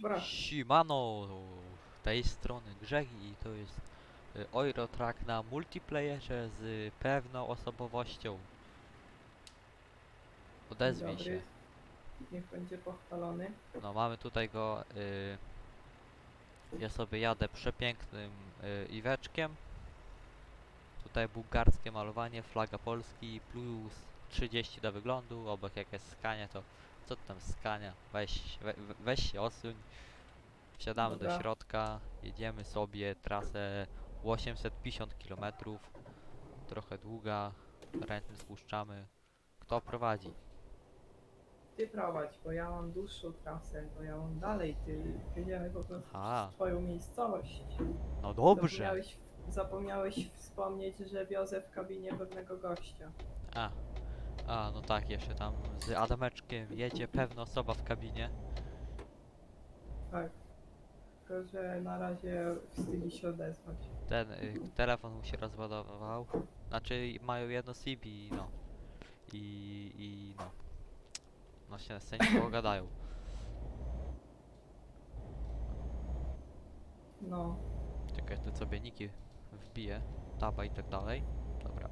Dobra, Siemano, tej strony Grzegi i to jest y, Eurotrack na multiplayerze z pewną osobowością. Odezwij dobry. się. Niech będzie pochwalony. No mamy tutaj go, y, ja sobie jadę przepięknym y, iweczkiem. Tutaj bułgarskie malowanie, flaga Polski plus 30 do wyglądu, obok jakaś skania to co ty tam skania, weź, we, we- weź się osuń. Wsiadamy do Dobra. środka, jedziemy sobie trasę 850 km, trochę długa, ręcznie spuszczamy. Kto prowadzi? Ty prowadź, bo ja mam dłuższą trasę, bo ja mam dalej, ty jedziemy po prostu Aha. przez twoją miejscowość. No dobrze! Zapomniałeś, zapomniałeś wspomnieć, że wiozę w kabinie pewnego gościa. A, a, no tak, jeszcze tam z Adameczkiem jedzie pewna osoba w kabinie. Tak. Tylko, że na razie wstydzi się odezwać. Ten y, telefon mu się rozładował. Znaczy mają jedno CB, no. I, i no. No się z nie pogadają. No. Czekaj, tu sobie niki wbiję. Taba i tak dalej. Dobra.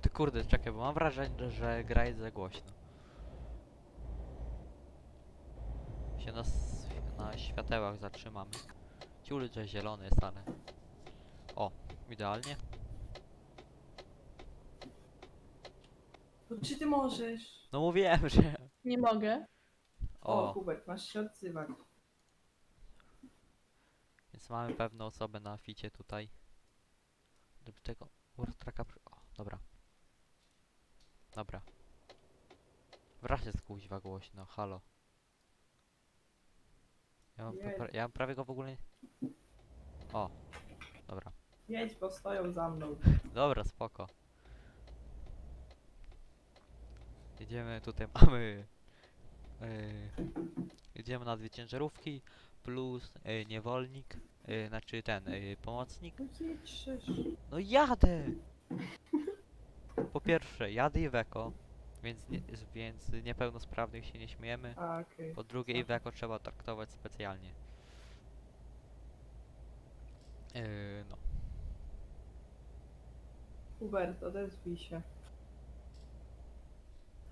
Ty kurde, czekaj, bo mam wrażenie, że gra jest za głośno. Się na, na światełach zatrzymamy. Ciul, że zielony jest, ale... O, idealnie. To czy ty możesz? No mówiłem, że... Nie mogę. O, O, Hubert, masz się odzywać. więc mamy pewną osobę na ficie tutaj. Do tego Urtraka... przy- O, dobra. Dobra. Wreszcie jest kuźwa głośno, halo. Ja mam, pra- ja mam prawie go w ogóle nie... O, dobra. Jedź, bo stoją za mną. Dobra, spoko. Jedziemy, tutaj mamy... Yy, jedziemy na dwie ciężarówki plus yy, niewolnik, yy, znaczy ten, yy, pomocnik. No. No jadę! Po pierwsze, jadę Iveco, więc, nie, więc niepełnosprawnych się nie śmiejemy. A, okej. Po drugie. Iveco trzeba traktować specjalnie. Yy, no. Hubert, odezwij się.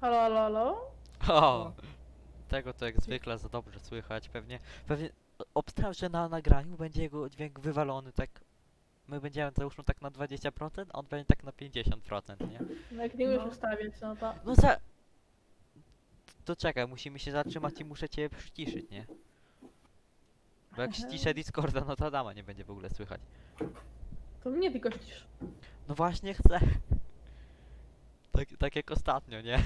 Halo, halo, halo? O! No. Tego to jak zwykle za dobrze słychać. Pewnie, pewnie obstawiam, że na nagraniu będzie jego dźwięk wywalony tak. My będziemy załóżmy tak na 20%, a on będzie tak na 50%, nie? No jak nie umiesz No. ustawiać, no to... No za... To czekaj, musimy się zatrzymać i muszę cię przyciszyć, nie? Bo jak ściszę Discorda, no to Adama nie będzie w ogóle słychać. To mnie tylko ścisz. No właśnie chcę. Tak, tak jak ostatnio, nie?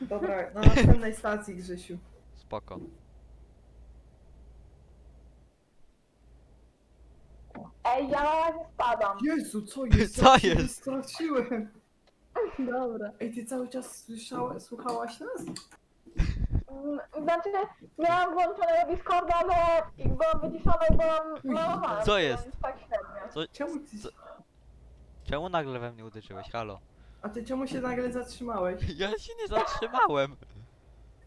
Dobra, na następnej stacji, Grzesiu. Spoko. Ej, ja razie spadam. Jezu, co jest? Co Ja się jest? Straciłem. Dobra. Ej, ty cały czas słyszała, słuchałaś nas? Mm, Znaczy, miałam włączonego Discorda, ale i byłam wyciszona i byłam. Co jest? Więc tak średnio. Co, Czemu ty... Co? czemu nagle we mnie uderzyłeś? Halo? A ty czemu się nagle zatrzymałeś? Ja się nie zatrzymałem!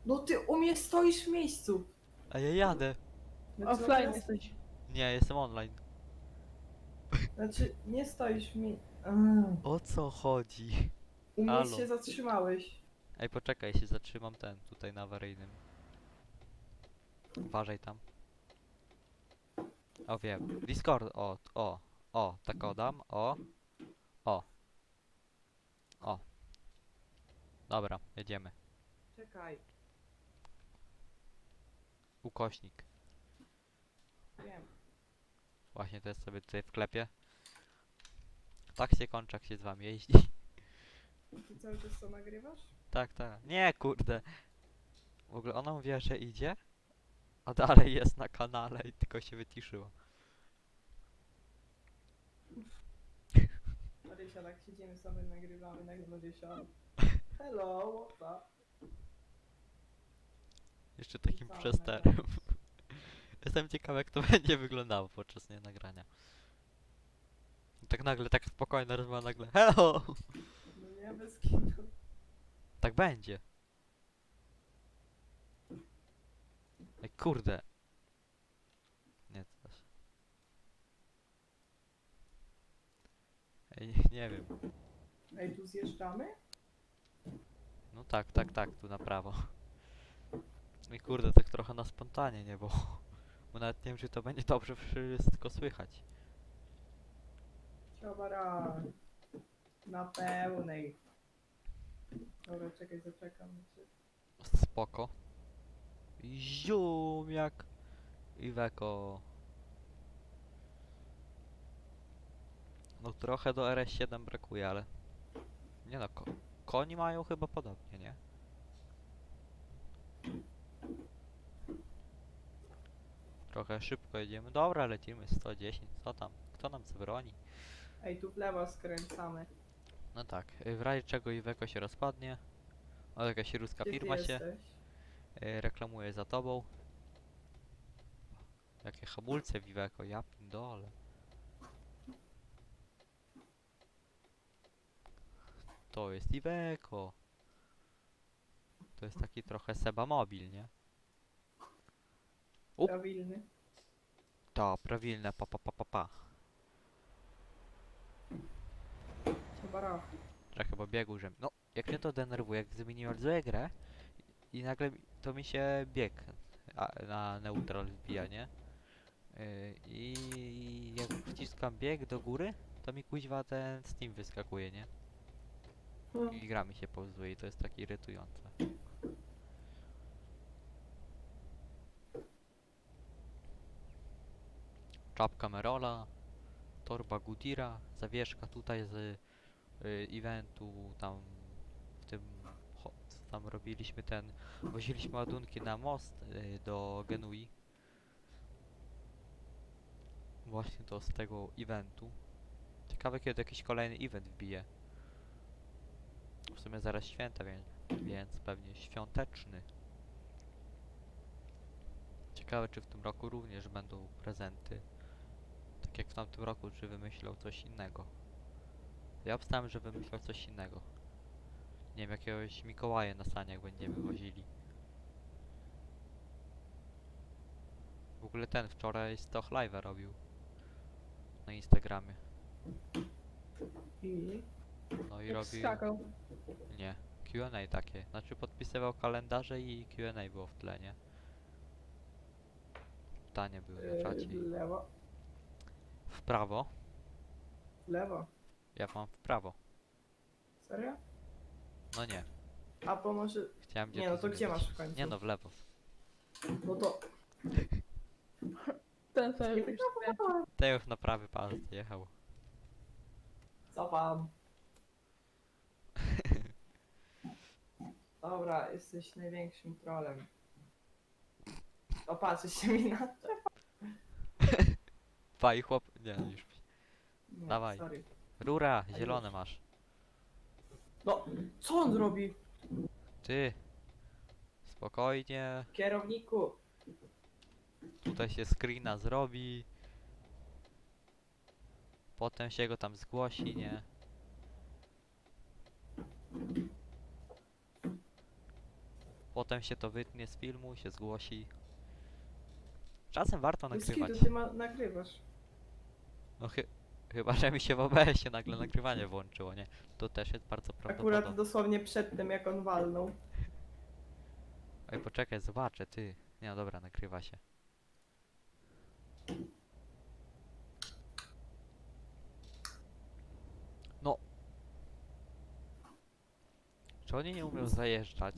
No ty u mnie stoisz w miejscu. A ja jadę. Znaczy, Offline teraz- jesteś. Nie, jestem online. Znaczy, nie stoisz w miejscu. O co chodzi? U mnie Halo. się zatrzymałeś. Ej, poczekaj, się zatrzymam ten, tutaj na awaryjnym. Uważaj tam. O wiem, Discord, o, o, o, tak odam, o, o, o. Dobra, jedziemy. Czekaj, Ukośnik. wiem. Właśnie też sobie tutaj wklepię. Tak się kończy, jak się z wami jeździ. Ty cały czas to nagrywasz? Tak, tak. Nie, kurde. W ogóle ona mówiła, że idzie, a dalej jest na kanale i tylko się wyciszyła. Marysia, tak siedzimy sobie, nagrywamy, nagle się. Hello, what's up? Jeszcze takim przesterem. Jestem ciekaw, jak to będzie wyglądało podczas nie nagrania. Tak nagle, tak spokojna rozmowa, nagle hello! No nie, bez kitu. Tak będzie. Ej, kurde. Nie, coś. Ej, nie wiem. Ej, tu zjeżdżamy? No tak, tak, tak, tu na prawo. I kurde, tak trochę na spontanie, nie? Bo, bo nawet nie wiem, czy to będzie dobrze wszystko słychać. Ciobara. Na pełnej. Dobra, czekaj, zaczekam. Spoko. Zium jak Iweko. No trochę do RS7 brakuje, ale... Nie no, ko koni mają chyba podobnie, nie? Trochę szybko jedziemy. Dobra, lecimy 110. Co tam? Kto nam zabroni? Ej, tu w lewo skręcamy. No tak, y, w razie czego Iweko się rozpadnie. O, jakaś ruska Gdzie ty firma się jesteś? y, reklamuje za tobą. Jakie hamulce w Iweko, ja pindole. To jest Iweko. To jest taki trochę Seba Mobil, nie? Up. Prawilny. To, prawilne, pa pa pa pa pa. Trochę bo biegł, że... No, jak mnie to denerwuje, jak zminimalizuję grę i nagle mi- to mi się bieg a, na neutral wbija, nie? Yy, I jak wciskam bieg do góry, to mi kuźwa ten Steam wyskakuje, nie? Hmm. I gra mi się pauzuje i to jest takie irytujące. Czapka Merola, torba Goodyeara, zawieszka tutaj z y, eventu tam w tym tam robiliśmy ten woziliśmy ładunki na most y, do Genui. Właśnie to z tego eventu. Ciekawe kiedy jakiś kolejny event wbije. W sumie zaraz święta więc, więc pewnie świąteczny. Ciekawe czy w tym roku również będą prezenty. Tak jak w tamtym roku czy wymyślą coś innego ja obstałem, że wymyślał coś innego. Nie wiem, jakiegoś Mikołaja na saniach będziemy wozili. W ogóle ten wczoraj Stoch Live robił. Na Instagramie. I No i robił... skakał. Nie. Q&A takie. Znaczy podpisywał kalendarze i Q&A było w tle, nie? Pytania były na yy, czacie. w i- lewo. W prawo. W lewo. Ja mam w prawo. Serio? No nie. A po może... Chciałem gdzie Nie no, to gdzie masz w końcu? Nie no, w lewo. No to... Ten sobie już Te już na prawy pas jechał. Co pan? Dobra, jesteś największym trolem. Opatrzysz się mi na... Faj chłop... Nie, już. Nie, Dawaj. Sorry. Rura, zielone już. masz. No, co on robi? Ty. Spokojnie. Kierowniku. Tutaj się screena zrobi. Potem się go tam zgłosi, nie? Potem się to wytnie z filmu, się zgłosi. Czasem warto nagrywać. To ty ma, nagrywasz. No chy chyba, że mi się w OBS-ie nagle nagrywanie włączyło, nie? To też jest bardzo Akurat prawdopodobne. dosłownie przed tym, jak on walnął. Ej, poczekaj, zobaczę, ty. Nie, no dobra, nagrywa się. No. Czy oni nie umią zajeżdżać?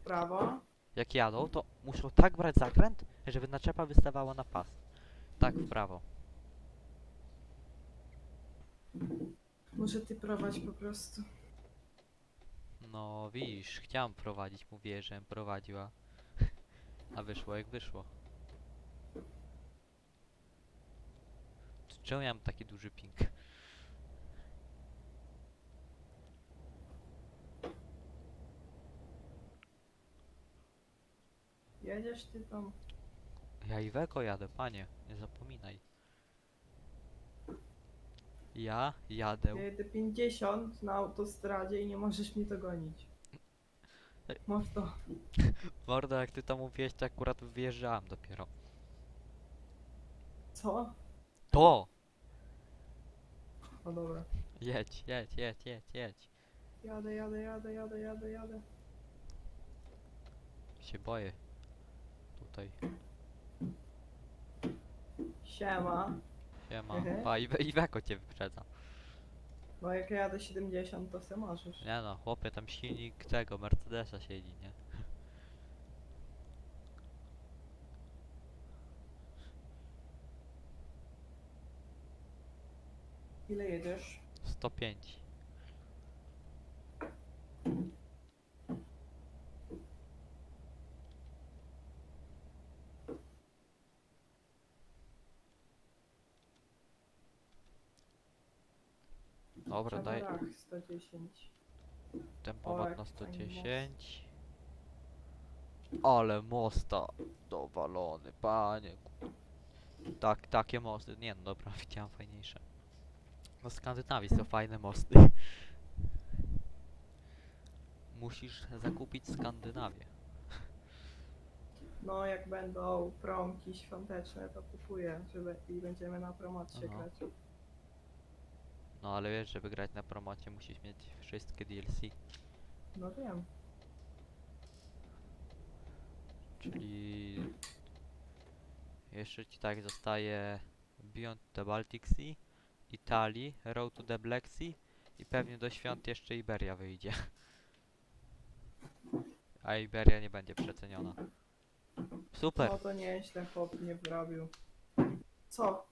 W Prawo. Jak jadą, to muszą tak brać zakręt, żeby naczepa wystawała na pas. Tak, w prawo. Może ty prowadź po prostu. No, widzisz, chciałem prowadzić, mówię, że prowadziła. A wyszło jak wyszło. Czemu ja mam taki duży ping? Jedziesz ty tam. Ja Iweko jadę, panie, nie zapominaj. Ja jadę. Ja jedę 50 na autostradzie i nie możesz mnie dogonić. To. Mordo, jak ty to mówiłeś, to akurat wyjeżdżałem dopiero. Co? To! No dobra. Jedź, jedź, jedź, jedź, jedź. Jadę, jadę, jadę, jadę, jadę, jadę. Się boję. Tutaj. Siema. Siema. Mhm. A, Iwe, Iweko cię wyprzedza. Bo jak ja jadę 70, to se możesz. Nie no, chłopie, tam silnik tego Mercedesa siedzi, nie? Ile jedziesz? 105. Dobra, daj Ach, 110. tempomat na fajny 110. Ale mosta dowalony, panie. Tak, takie mosty. Nie no dobra, widziałem fajniejsze. No w Skandynawii są fajne mosty. Musisz zakupić Skandynawię. No, jak będą promki świąteczne, to kupuję, żeby i będziemy na promocie Aha. grać. No ale wiesz, żeby grać na promocie musisz mieć wszystkie DLC. No wiem. Czyli jeszcze ci tak zostaje Beyond the Baltic Sea, Italii, Road to the Black Sea i pewnie do świąt jeszcze Iberia wyjdzie. A Iberia nie będzie przeceniona. Super! No to nieźle chłop nie wrobił. Co?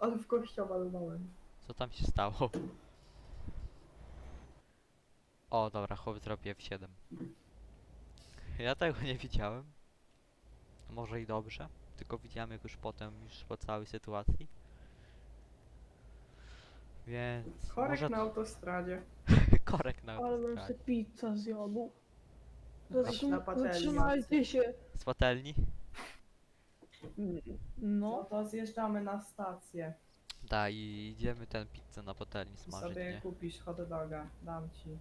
Ale w kościa walnąłem. Co tam się stało? O, dobra, chłop zrobi F7. Ja tego nie widziałem. Może i dobrze. Tylko widziałem jak już potem, już po całej sytuacji. Więc... Korek może na autostradzie. korek na Ale bym autostradzie. sobie pizza zjadł. Na patelnię. Zatrzymajcie się. Z patelni? No No. to zjeżdżamy na stację. Da, i idziemy ten pizzę na patelni I smażyć, sobie nie? kupisz hot doga. Dam ci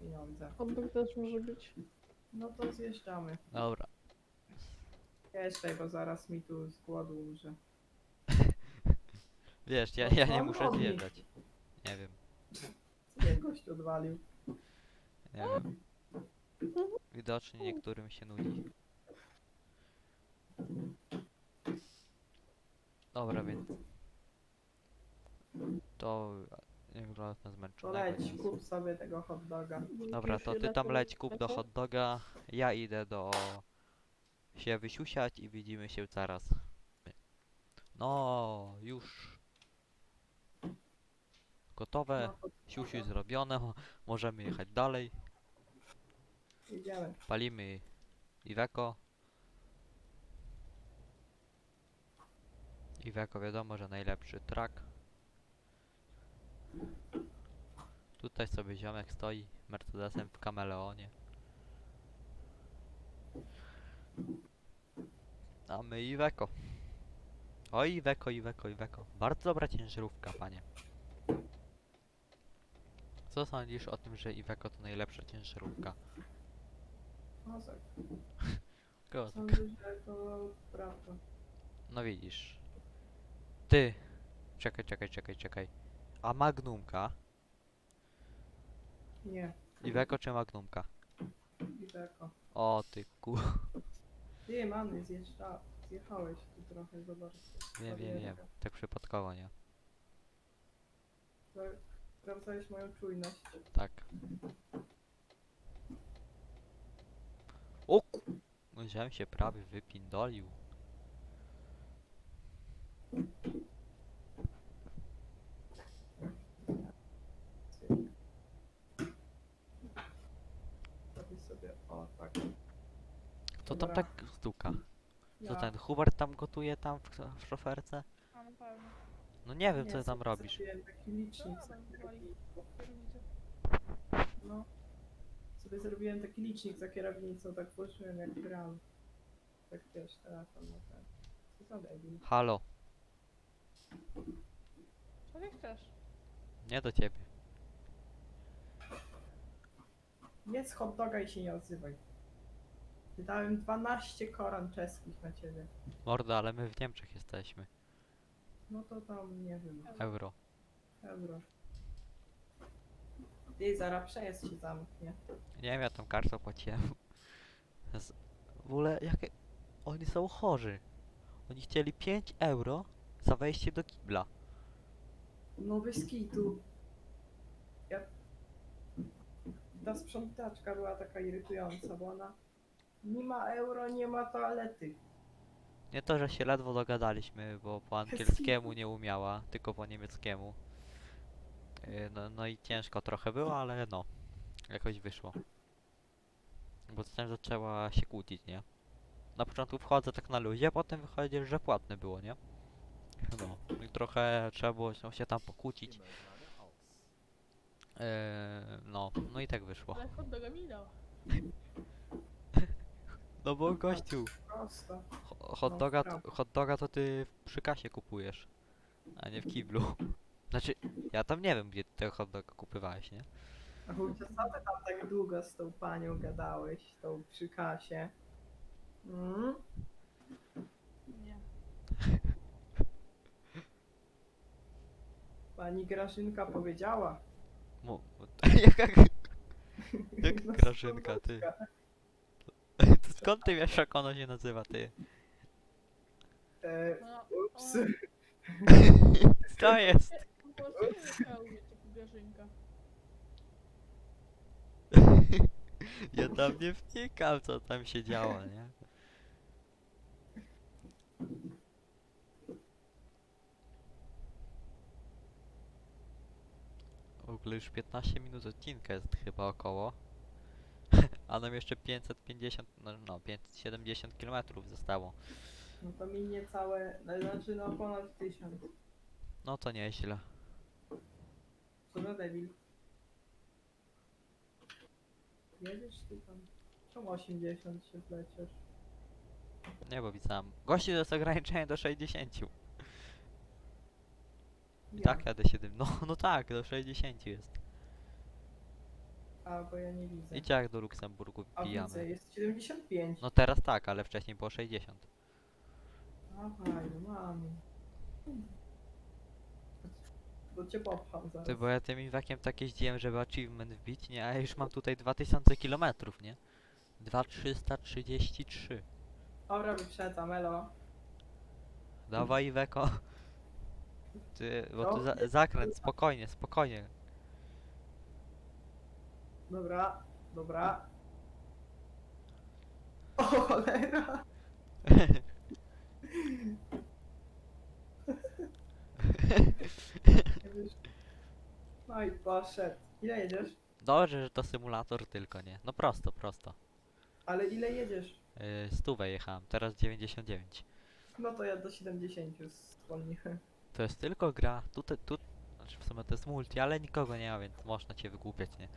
pieniądze. Hotdog też może być. No to zjeżdżamy. Dobra. Jeszcze, bo zaraz mi tu z głodu umrze. Wiesz, ja, ja co nie on muszę robi? zjeżdżać. Nie wiem, Co mnie gość odwalił? nie wiem. Widocznie niektórym się nudzi. Dobra, więc... To... Nie wygląda na To zmęczonego. leć, kup sobie tego hot doga. Dobra, to ty tam leć kup do hot doga, ja idę do... się wysiusiać i widzimy się zaraz. No, już. Gotowe, No, siusiu zrobione, mo- możemy jechać dalej. Idziemy. Palimy Iweko. Iweko wiadomo, że najlepszy track. Tutaj sobie ziomek stoi Mercedesem w kameleonie. A my Iweko. Oj Iweko, Iweko, Iweko. Bardzo dobra ciężarówka, panie. Co sądzisz o tym, że Iweko to najlepsza ciężarówka? Kozak. Kozak. Sądzę, że to prawda. No widzisz. Ty. Czekaj, czekaj, czekaj, czekaj. A Magnumka? Nie, Iweko czy Magnumka? Iweko. O ty ku... Ty, mamy, zjeżdża, zjechałeś tu trochę, zobacz. Wiem, wiem, wiem. Tak przypadkowo, nie? Spra- Sprawdzałeś moją czujność. Tak. O ku... Żem się prawie wypindolił. Robię sobie, o tak. Kto tam Dobra. tak stuka? Co Ja ten Hubert tam gotuje tam w, w szoferce? A na pewno. No nie wiem nie, co tam sobie robisz. Zrobiłem taki licznik. Co tam. Kierownicę. No. Sobie zrobiłem taki licznik za kierownicą, tak włożyłem jak gram. Tak wiesz, telefon na ten. Co za debil. Halo, Co ty chcesz? nie do ciebie. Jedz hot doga i się nie odzywaj. Wydałem 12 koron czeskich na ciebie. Mordo, ale my w Niemczech jesteśmy. No to tam, nie wiem, Euro. euro. Ty, zaraz przejazd się zamknie. Nie wiem, ja tam kartą płaciłem. Z... W ogóle, jakie... Oni są chorzy. Oni chcieli 5 euro za wejście do kibla. No bez kitu. Ja... Ta sprzątaczka była taka irytująca, bo ona nie ma euro, nie ma toalety. Nie to, że się ledwo dogadaliśmy, bo po angielskiemu nie umiała, tylko po niemieckiemu. Yy, No, no i ciężko trochę było, ale no, jakoś wyszło. Bo zatem zaczęła się kłócić, nie? Na początku wchodzę tak na luzie, a potem wychodzi, że płatne było, nie? No, i trochę trzeba było się- się tam pokłócić. Yy, no, no i tak wyszło. Ale hot doga mi dał. No bo gościu, Prosto. Ho- Hot No, doga, prawda. hot doga to ty przy kasie kupujesz, a nie w kiblu. Znaczy, ja tam nie wiem, gdzie ty tego hot doga kupywałeś, nie? A Wójcie, co ty tam tak długo z tą panią gadałeś, tą przy kasie? Mm? Nie. Pani Grażynka powiedziała. Mu, jaka, jak No, Grażynka, ty? To skąd ty wiesz, jak ona się nazywa, ty? E, No, ups. Co jest? Polskie Michał, wiecie, Grażynka. Ja tam nie wnikam, co tam się działo, nie? W ogóle już 15 minut odcinka jest chyba około. A nam jeszcze 550, no, no 570 km zostało. No to minie całe, no, znaczy no ponad tysiąc. No to nieźle. Co za debil. Jedziesz ty tam? Czemu 80 się zleciesz? Nie, bo widziałem. Gościu to jest ograniczenie do 60. I Ja. tak jadę 7. No, no tak, do 60 jest. A, bo ja nie widzę. Jak do Luksemburgu A widzę, wbijamy. jest 75. No teraz tak, ale wcześniej było 60. Aha, no mamy. Bo cię popcham zaraz. Ty, bo ja tym inwekiem tak jeździłem, żeby achievement wbić, nie? A ja już mam tutaj 2000 km, nie? 2333. Dobra, wyprzedzam, elo. Dawaj Iweko. Ty, bo tu No, za zakręt, spokojnie, spokojnie. Dobra, dobra. O cholera! No i poszedł. Ile jedziesz? Dobrze, że to symulator tylko, nie? No prosto, prosto. Ale ile jedziesz? Yy, stówę jechałem, teraz 99. No to ja do 70 zwolniłem. To jest tylko gra, tutaj, tu, znaczy w sumie to jest multi, ale nikogo nie ma, więc można cię wygłupiać, nie?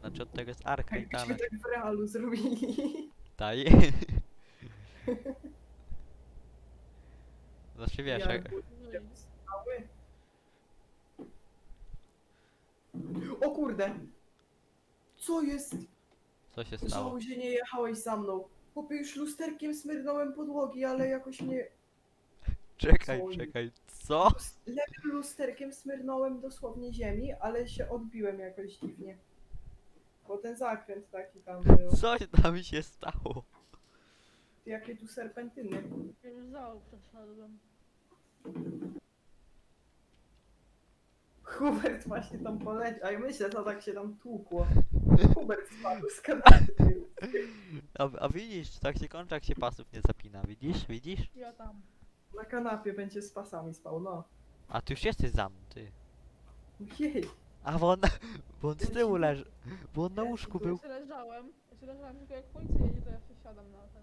Znaczy od tego jest arcade, jakbyśmy ale... tak w realu zrobili. Daj. Znaczy wiesz, Ja jak... I. O kurde! Co jest? co się stało? Żałuję, że nie jechałeś za mną. Chłopie, już lusterkiem smyrnąłem podłogi, ale jakoś nie... Czekaj, jest? czekaj, co? Lewym lusterkiem smyrnąłem dosłownie ziemi, ale się odbiłem jakoś dziwnie. Bo ten zakręt taki tam był. Co tam się stało? Jakie tu serpentyny. już przeszedłem. Hubert właśnie tam poleciał. A ja myślę, co tak się tam tłukło. Hubert spadł z kanapy. A, a widzisz, tak się kończy, jak się pasów nie zapina, widzisz, widzisz? Ja tam. Na kanapie będzie z pasami spał, no. A ty już jesteś za mną, ty. Jej. A bo on, bo on z tyłu leży, bo on na łóżku był. Ja się leżałem. Ja się leżałem, tylko jak policja jedzie, to ja się siadam na ten.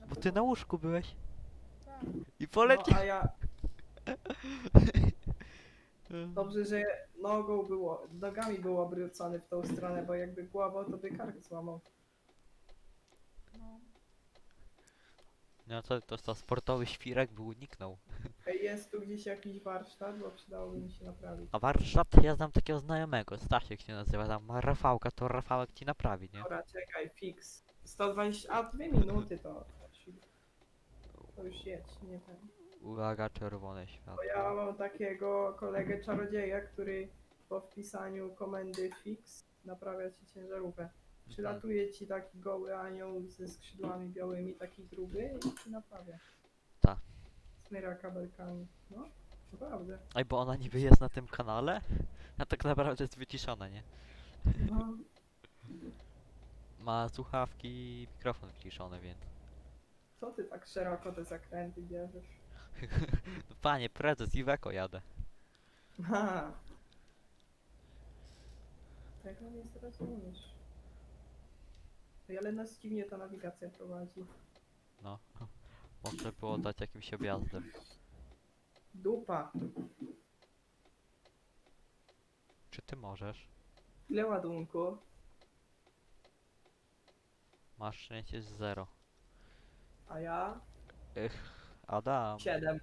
Na Bo ty na łóżku byłeś Tak. i poleci... No, a ja... Dobrze, że nogą było, nogami był obrócony w tą stronę, bo jakby głową, to by kark złamał. No. To, to, to sportowy świrek by uniknął. Ej, jest tu gdzieś jakiś warsztat, bo przydałoby mi się naprawić. A warsztat, ja znam takiego znajomego, Stasiek się nazywa, tam ma Rafałka, to Rafałek ci naprawi, nie? Dobra, czekaj, fix. 120, a dwie minuty to... To już jedź, nie ten. Uwaga, czerwone światło. Bo ja mam takiego kolegę czarodzieja, który po wpisaniu komendy fix naprawia ci ciężarówkę. Przylatuje ci taki goły anioł ze skrzydłami białymi, taki gruby i ci naprawia. Ta. Smyra kabelkami. No, naprawdę. Ej, bo ona niby jest na tym kanale, a tak naprawdę jest wyciszona, nie? No, Ma słuchawki i mikrofon wyciszony, więc... co ty tak szeroko te zakręty bierzesz? Panie prezes, Iweko jadę. Ha. Tego nie zrozumiesz. Ej, Ale nas dziwnie ta nawigacja prowadzi. No. Można było dać jakimś objazdem. Dupa. Czy ty możesz? Ile ładunku? Masz szczęście z zero. A ja? Adam, Siedem.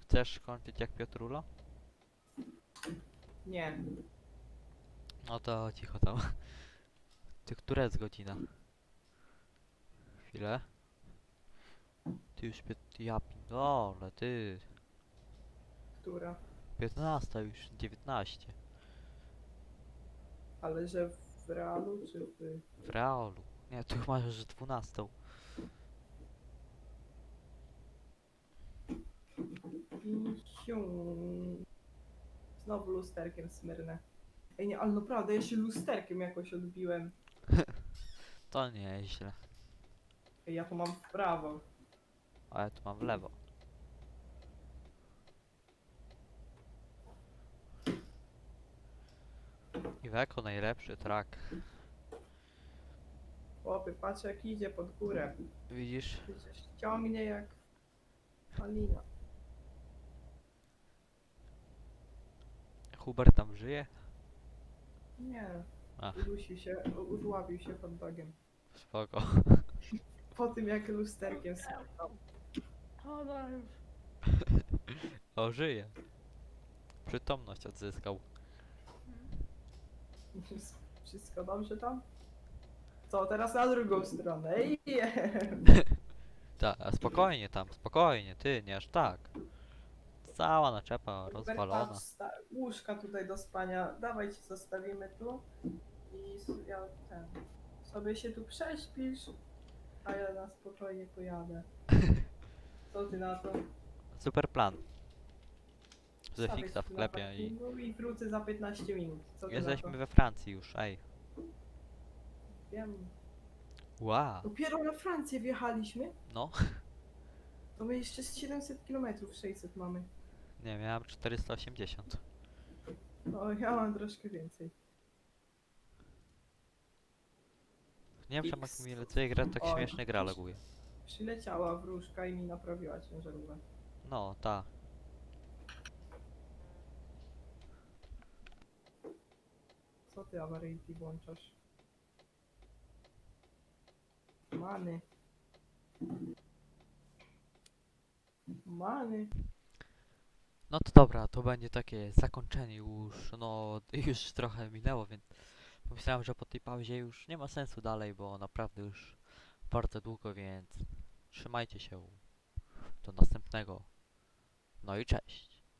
chcesz kończyć jak Piotrulo? Nie. No to cicho tam. Ty, która jest godzina? Chwilę. Ty już pię... Ja pindole, ty. Która? 15 już, 19. Ale że w realu czy w... W realu. Nie, tu masz już 12. Siu. Znowu lusterkiem smyrnę. Ej nie, ale naprawdę ja się lusterkiem jakoś odbiłem. To nieźle. Ej, ja to mam w prawo. A ja tu mam w lewo. Iweko najlepszy track. Chłopy, patrz jak idzie pod górę. Widzisz? Przecież ciągnie jak malina. Hubert tam żyje? Nie. Ach. Udusił się, udławił się pod dogiem. Spoko. Po tym jak lusterkiem smyrnął. O, już. O, żyje. Przytomność odzyskał. Wszystko dobrze tam? Co, teraz na drugą stronę. Ej, Ta, a spokojnie tam, spokojnie, ty, nie aż tak. Cała naczepa rozwalona. Patrz, sta- łóżka tutaj do spania. Dawajcie, zostawimy tu. I s- ja ten. Sobie się tu prześpisz, a ja na spokojnie pojadę. Co ty na to? Super plan. Ze Stawię fixa w tu na sklepie i parkingu I wrócę za 15 minut. Co ty jesteśmy na to? we Francji już, ej. Wiem. Wow. Dopiero na Francję wjechaliśmy? No, To my jeszcze z 700 km 600 mamy. nie, miałem 480. No, ja mam troszkę więcej. Nie wiem, czemu jak mi lecuje gra, tak Oj. śmiesznie gra laguje. Przyleciała wróżka i mi naprawiła ciężarówkę. No, ta. Co ty awaryjki włączasz? Many. Many. No to dobra, to będzie takie zakończenie już, no już trochę minęło, więc pomyślałem, że po tej pauzie już nie ma sensu dalej, bo naprawdę już bardzo długo, więc trzymajcie się. Do następnego. No i cześć.